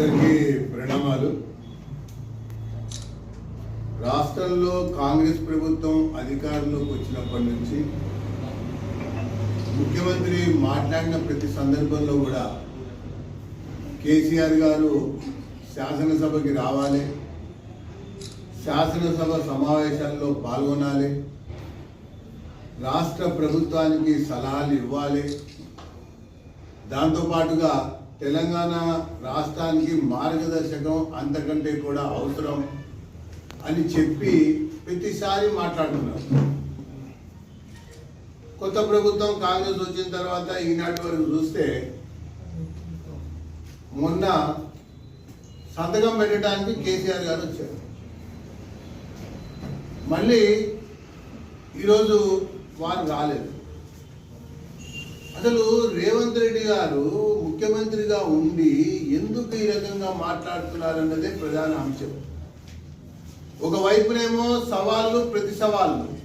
అందరికీ ప్రణామాలు. రాష్ట్రంలో కాంగ్రెస్ ప్రభుత్వం అధికారంలోకి వచ్చినప్పటి నుంచి ముఖ్యమంత్రి మాట్లాడిన ప్రతి సందర్భంలో కూడా కేసీఆర్ గారు శాసనసభకి రావాలి శాసనసభ సమావేశాల్లో పాల్గొనాలి రాష్ట్ర ప్రభుత్వానికి సలహాలు ఇవ్వాలి. దాంతోపాటుగా తెలంగాణ రాష్ట్రానికి మార్గదర్శకం అంతకంటే కూడా అవసరం అని చెప్పి ప్రతిసారి మాట్లాడుతున్నారు. కొత్త ప్రభుత్వం కాంగ్రెస్ వచ్చిన తర్వాత ఈనాటి వరకు చూస్తే మొన్న సంతకం పెట్టడానికి కేసీఆర్ గారు వచ్చారు. మళ్ళీ ఈరోజు వారు రాలేదు. అసలు రేవంత్ రెడ్డి గారు ముఖ్యమంత్రిగా ఉండి ఎందుకు ఈ రకంగా మాట్లాడుతున్నారన్నదే ప్రధాన అంశం. ఒకవైపునేమో సవాళ్ళు ప్రతి సవాళ్ళు.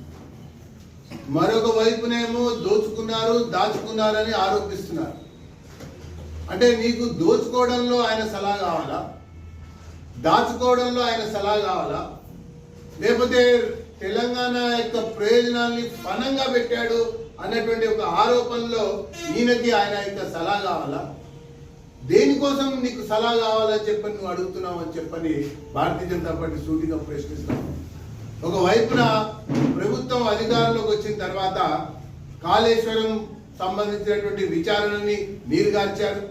మరొక వైపునేమో దోచుకున్నారు దాచుకున్నారని ఆరోపిస్తున్నారు. అంటే నీకు దోచుకోవడంలో ఆయన సలహా కావాలా? దాచుకోవడంలో ఆయన సలహా కావాలా? లేకపోతే తెలంగాణ యొక్క ప్రయోజనాల్ని పనంగా పెట్టాడు? అన్నటువంటి ఒక ఆరోపణలో ఈయనకి ఆయన యొక్క సలహా కావాలా? దేనికోసం నీకు సలహా కావాలని చెప్పని నువ్వు అడుగుతున్నావు అని చెప్పని భారతీయ జనతా పార్టీ సూటిగా ప్రశ్నిస్తాను ఒక వైపున ప్రభుత్వం అధికారంలోకి వచ్చిన తర్వాత కాళేశ్వరం సంబంధించినటువంటి విచారణని నీరుగార్చారు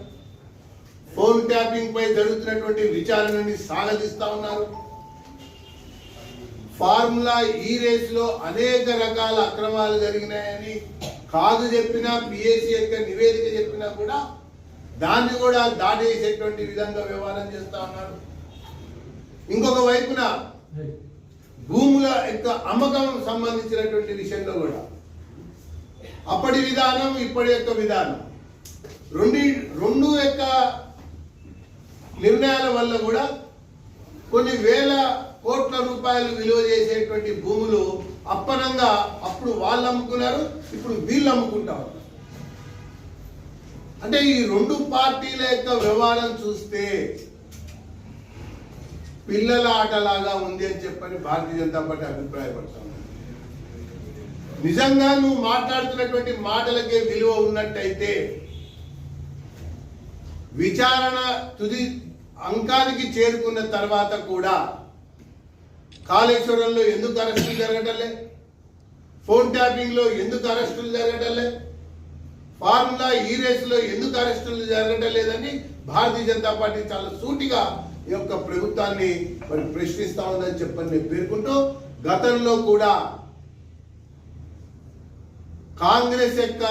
ఫోన్ ట్యాపింగ్ పై జరుగుతున్నటువంటి విచారణని సాగదీస్తా ఉన్నారు. ఫార్ములా ఈ రేస్లో అనేక రకాల అక్రమాలు జరిగినాయని కాదు చెప్పినా పిఎస్సి యొక్క నివేదిక చెప్పినా కూడా దాన్ని కూడా దాటేసేటువంటి విధంగా వ్యవహారం చేస్తా ఉన్నారు ఇంకొక వైపున భూముల యొక్క అమ్మకం సంబంధించినటువంటి విషయంలో కూడా. అప్పటి విధానం ఇప్పటి యొక్క విధానం. రెండు రెండు యొక్క నిర్ణయాల వల్ల కూడా కొన్ని వేల కోట్ల రూపాయలు విలువ చేసేటువంటి భూములు అప్పనంగా అప్పుడు వాళ్ళు అమ్ముకున్నారు ఇప్పుడు వీళ్ళు అమ్ముకుంటారు అంటే ఈ రెండు పార్టీల యొక్క వ్యవహారం చూస్తే పిల్లల ఆటలాగా ఉంది అని చెప్పని భారతీయ జనతా పార్టీ అభిప్రాయపడతాను నిజంగా నువ్వు మాట్లాడుతున్నటువంటి మాటలకే విలువ ఉన్నట్టయితే విచారణ తుది అంకానికి చేరుకున్న తర్వాత కూడా కాళేశ్వరంలో ఎందుకు అరెస్టులు జరగటలే? ఫోన్ ట్యాపింగ్లో ఎందుకు అరెస్టులు జరగటలే? ఫార్ములా ఈ రేసులో ఎందుకు అరెస్టులు జరగటలేదని భారతీయ జనతా పార్టీ చాలా సూటిగా ఈ యొక్క ప్రభుత్వాన్ని మరి ప్రశ్నిస్తా ఉందని చెప్పని నేను పేర్కొంటూ గతంలో కూడా కాంగ్రెస్ యొక్క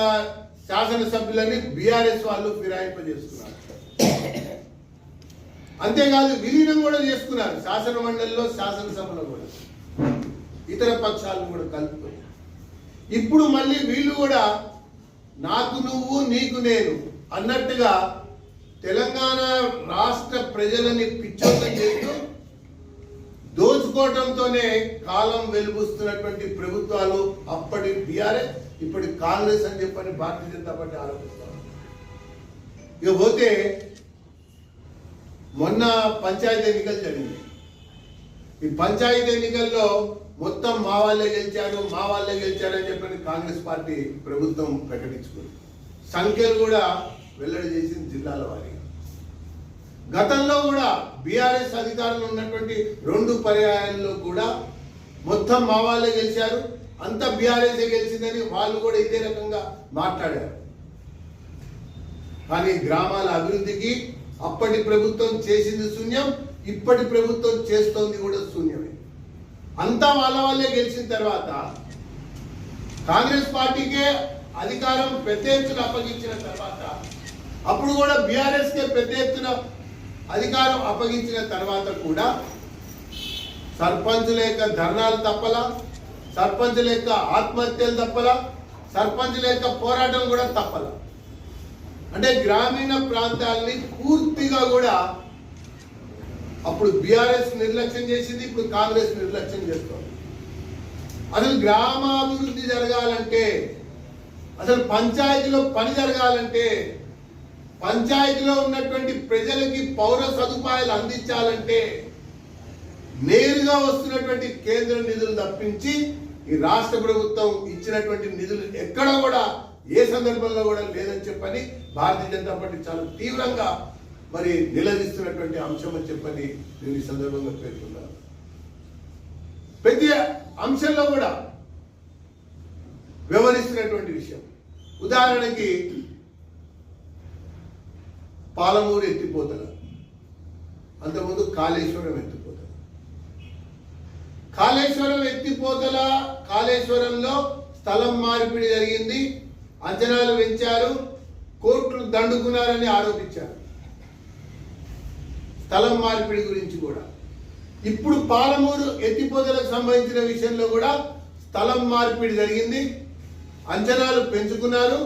శాసనసభ్యులని బీఆర్ఎస్ వాళ్ళు ఫిరాయింపజేస్తున్నారు. అంతేకాదు విలీనం కూడా చేసుకున్నారు. శాసన మండలిలో శాసనసభలో కూడా. ఇతర పక్షాలను కూడా కలుపుకొని ఇప్పుడు మళ్ళీ వీళ్ళు కూడా నాకు నువ్వు నీకు నేను అన్నట్టుగా తెలంగాణ రాష్ట్ర ప్రజలని పిచ్చోకం చేస్తూ దోచుకోవటంతోనే కాలం వెలుగుస్తున్నటువంటి ప్రభుత్వాలు అప్పటి బీఆర్ఎస్ ఇప్పటి కాంగ్రెస్ అని చెప్పని భారతీయ జనతా పార్టీ ఆరోపిస్తారు. ఇకపోతే మొన్న పంచాయతీ ఎన్నికలు జరిగింది ఈ పంచాయతీ ఎన్నికల్లో మొత్తం మా వాళ్ళే గెలిచారు మా వాళ్ళే గెలిచారు అని చెప్పని కాంగ్రెస్ పార్టీ ప్రభుత్వం ప్రకటించుకుంది. సంఖ్యలు కూడా వెల్లడి చేసింది జిల్లాల వారీగా. గతంలో కూడా బీఆర్ఎస్ అధికారులు ఉన్నటువంటి రెండు పర్యాయాల్లో కూడా మొత్తం మా వాళ్ళే గెలిచారు అంత బీఆర్ఎస్ గెలిచిందని వాళ్ళు కూడా ఇదే రకంగా మాట్లాడారు. కానీ గ్రామాల అభివృద్ధికి అప్పటి ప్రభుత్వం చేసింది శూన్యం ఇప్పటి ప్రభుత్వం చేస్తోంది కూడా శూన్యమే. అంతా వాళ్ళ వాళ్ళే గెలిచిన తర్వాత కాంగ్రెస్ పార్టీకే అధికారం పెద్ద ఎత్తున అప్పగించిన తర్వాత అప్పుడు కూడా బీఆర్ఎస్కే పెద్ద ఎత్తున అధికారం అప్పగించిన తర్వాత కూడా సర్పంచుల యొక్క ధర్నాలు తప్పలా సర్పంచుల యొక్క ఆత్మహత్యలు తప్పలా సర్పంచుల యొక్క పోరాటం కూడా తప్పలా. అంటే గ్రామీణ ప్రాంతాలని పూర్తిగా కూడా అప్పుడు బీఆర్ఎస్ నిర్లక్ష్యం చేసింది ఇప్పుడు కాంగ్రెస్ నిర్లక్ష్యం చేస్తుంది. అసలు గ్రామాభివృద్ధి జరగాలంటే అసలు పంచాయతీలో పని జరగాలంటే పంచాయతీలో ఉన్నటువంటి ప్రజలకి పౌర సదుపాయాలు అందించాలంటే నేరుగా వస్తున్నటువంటి కేంద్ర నిధులు తప్పించి ఈ రాష్ట్ర ప్రభుత్వం ఇచ్చినటువంటి నిధులు ఎక్కడ కూడా ఏ సందర్భంలో కూడా లేదని చెప్పని భారతీయ జనతా పార్టీ చాలా తీవ్రంగా మరి నిలదీస్తున్నటువంటి అంశం అని చెప్పని నేను ఈ సందర్భంగా పేర్కొన్నాను. ప్రతి అంశంలో కూడా వ్యవహరిస్తున్నటువంటి విషయం. ఉదాహరణకి పాలమూరు ఎత్తిపోతల. అంతకుముందు కాళేశ్వరం ఎత్తిపోతల. కాళేశ్వరం ఎత్తిపోతల కాళేశ్వరంలో స్థలం మార్పిడి జరిగింది. అంచనాలు పెంచారు కోర్టులు దండుకున్నారని ఆరోపించారు. స్థలం మార్పిడి గురించి కూడా. ఇప్పుడు పాలమూరు ఎత్తిపోతలకు సంబంధించిన విషయంలో కూడా స్థలం మార్పిడి జరిగింది. అంచనాలు పెంచుకున్నారు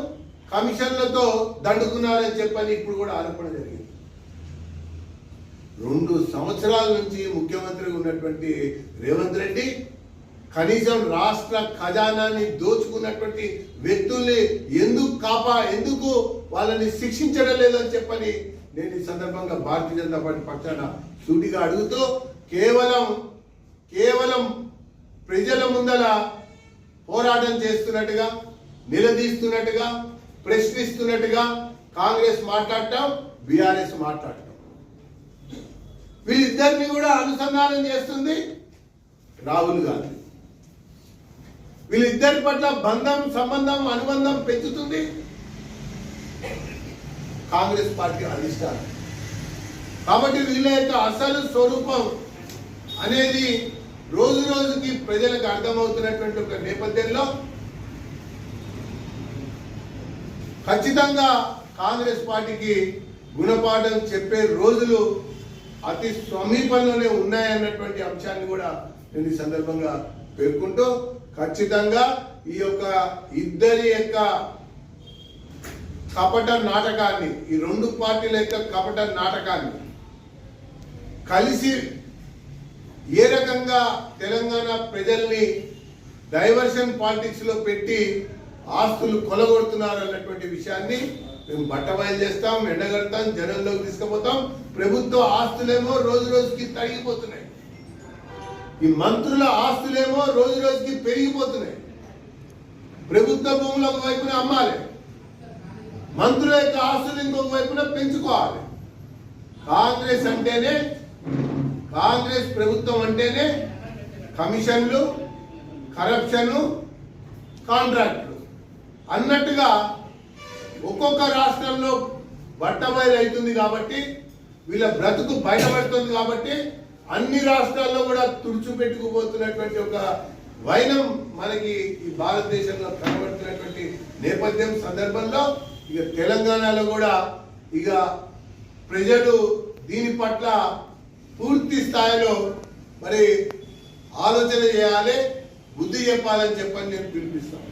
కమిషన్లతో దండుకున్నారని చెప్పని ఇప్పుడు కూడా ఆరోపణ జరిగింది. రెండు సంవత్సరాల నుంచి ముఖ్యమంత్రిగా ఉన్నటువంటి రేవంత్ రెడ్డి కనీసం రాష్ట్ర ఖజానాన్ని దోచుకున్నటువంటి వ్యక్తుల్ని ఎందుకు కాపా ఎందుకు వాళ్ళని శిక్షించడం లేదని చెప్పని నేను ఈ సందర్భంగా భారతీయ జనతా పార్టీ పక్షాన సూటిగా అడుగుతూ కేవలం కేవలం ప్రజల ముందల పోరాటం చేస్తున్నట్టుగా నిలదీస్తున్నట్టుగా ప్రశ్నిస్తున్నట్టుగా కాంగ్రెస్ మాట్లాడటం బీఆర్ఎస్ మాట్లాడటం. వీళ్ళిద్దరిని కూడా అనుసంధానం చేస్తుంది రాహుల్ గాంధీ. వీళ్ళిద్దరి పట్ల బంధం సంబంధం అనుబంధం పెంచుతుంది. కాంగ్రెస్ పార్టీ అధిష్టానం. కాబట్టి వీళ్ళ యొక్క అసలు స్వరూపం అనేది రోజు రోజుకి ప్రజలకు అర్థమవుతున్నటువంటి ఒక నేపథ్యంలో ఖచ్చితంగా కాంగ్రెస్ పార్టీకి గుణపాఠం చెప్పే రోజులు అతి సమీపంలోనే ఉన్నాయన్నటువంటి అంశాన్ని కూడా నేను ఈ సందర్భంగా పేర్కొంటూ ఖచ్చితంగా ఈ యొక్క ఇద్దరి యొక్క కపట నాటకాన్ని ఈ రెండు పార్టీల యొక్క కపట నాటకాన్ని కలిసి ఏ రకంగా తెలంగాణ ప్రజల్ని డైవర్షన్ పాలిటిక్స్లో పెట్టి ఆస్తులు కొలగొడుతున్నారు అన్నటువంటి విషయాన్ని మేము బట్టబయలు చేస్తాం ఎండగడతాం జనంలోకి తీసుకుపోతాం. ప్రభుత్వ ఆస్తులేమో రోజు రోజుకి తరిగిపోతున్నాయి. ఈ మంత్రుల ఆస్తులేమో రోజు రోజుకి పెరిగిపోతున్నాయి. ప్రభుత్వ భూములు ఒక వైపున అమ్మాలి. మంత్రుల యొక్క ఆస్తులు ఇంకొక వైపున పెంచుకోవాలి. కాంగ్రెస్ అంటేనే కాంగ్రెస్ ప్రభుత్వం అంటేనే కమిషన్లు కరప్షన్ కాంట్రాక్టులు. అన్నట్టుగా ఒక్కొక్క రాష్ట్రంలో బట్టబయలు అవుతుంది కాబట్టి వీళ్ళ బ్రతుకు బయటపడుతుంది కాబట్టి అన్ని రాష్ట్రాల్లో కూడా తుడిచిపెట్టుకుపోతున్నటువంటి ఒక వైనం మనకి ఈ భారతదేశంలో కనబడుతున్నటువంటి నేపథ్యం సందర్భంలో ఇక తెలంగాణలో కూడా ఇక ప్రజలు దీని పట్ల పూర్తి స్థాయిలో మరి ఆలోచన చేయాలి బుద్ధి చెప్పాలని చెప్పని నేను పిలిపిస్తాను.